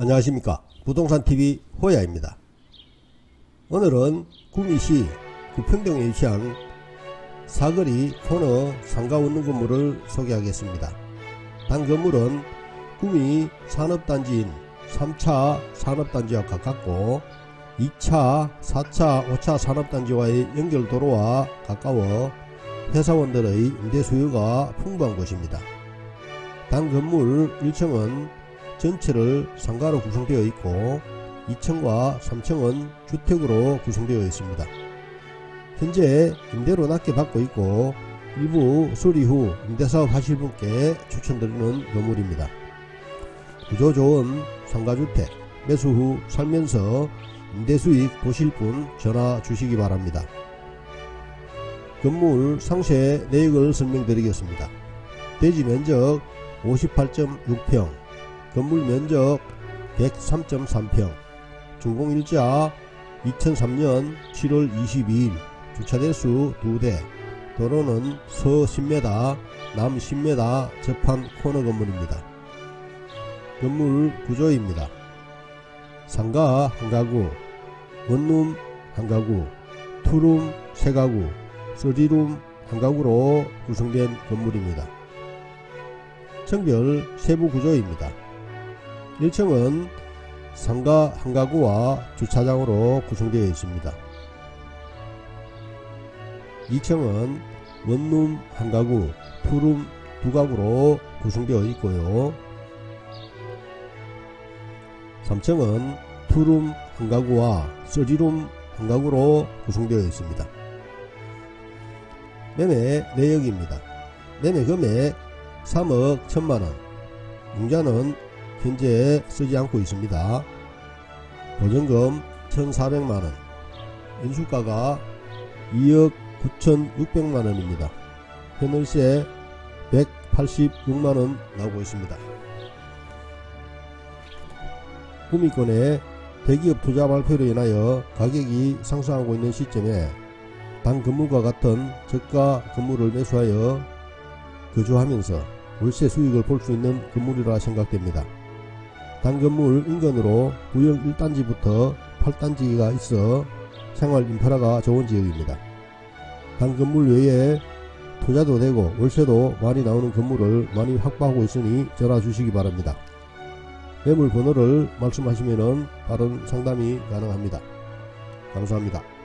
안녕하십니까. 부동산TV 호야입니다. 오늘은 구미시 구평동에 위치한 사거리 코너 상가 원룸 건물을 소개하겠습니다. 단 건물은 구미 산업단지인 3차 산업단지와 가깝고 2차, 4차, 5차 산업단지와의 연결도로와 가까워 회사원들의 임대 수요가 풍부한 곳입니다. 단 건물 1층은 전체를 상가로 구성되어 있고 2층과 3층은 주택으로 구성되어 있습니다. 현재 임대로 낮게 받고 있고 일부 수리 후 임대사업 하실 분께 추천드리는 건물입니다. 구조 좋은 상가주택 매수 후 살면서 임대수익 보실 분 전화 주시기 바랍니다. 건물 상세 내역을 설명드리겠습니다. 대지 면적 58.6평, 건물 면적 103.3평, 준공일자 2003년 7월 22일, 주차대수 2대, 도로는 서 10m, 남 10m 접한 코너 건물입니다. 건물 구조입니다. 상가 한 가구, 원룸 한 가구, 투룸 세 가구, 쓰리룸 한 가구로 구성된 건물입니다. 청별 세부 구조입니다. 1층은 상가 한 가구와 주차장으로 구성되어 있습니다. 2층은 원룸 한 가구, 투룸 두 가구로 구성되어 있고요. 3층은 투룸 한 가구와 쓰리룸 한 가구로 구성되어 있습니다. 매매 내역입니다. 매매 금액 3억 1천만원. 융자는 현재 쓰지 않고 있습니다. 보증금 1,400만원. 인수가가 2억 9,600만원입니다. 현월세 186만원 나오고 있습니다. 구미권의 대기업 투자 발표로 인하여 가격이 상승하고 있는 시점에 단 건물과 같은 저가 건물을 매수하여 거주하면서 월세 수익을 볼 수 있는 건물이라 생각됩니다. 단 건물 인근으로 구역 1단지부터 8단지가 있어 생활 인프라가 좋은 지역입니다. 단 건물 외에 투자도 되고 월세도 많이 나오는 건물을 많이 확보하고 있으니 전화 주시기 바랍니다. 매물 번호를 말씀하시면 빠른 상담이 가능합니다. 감사합니다.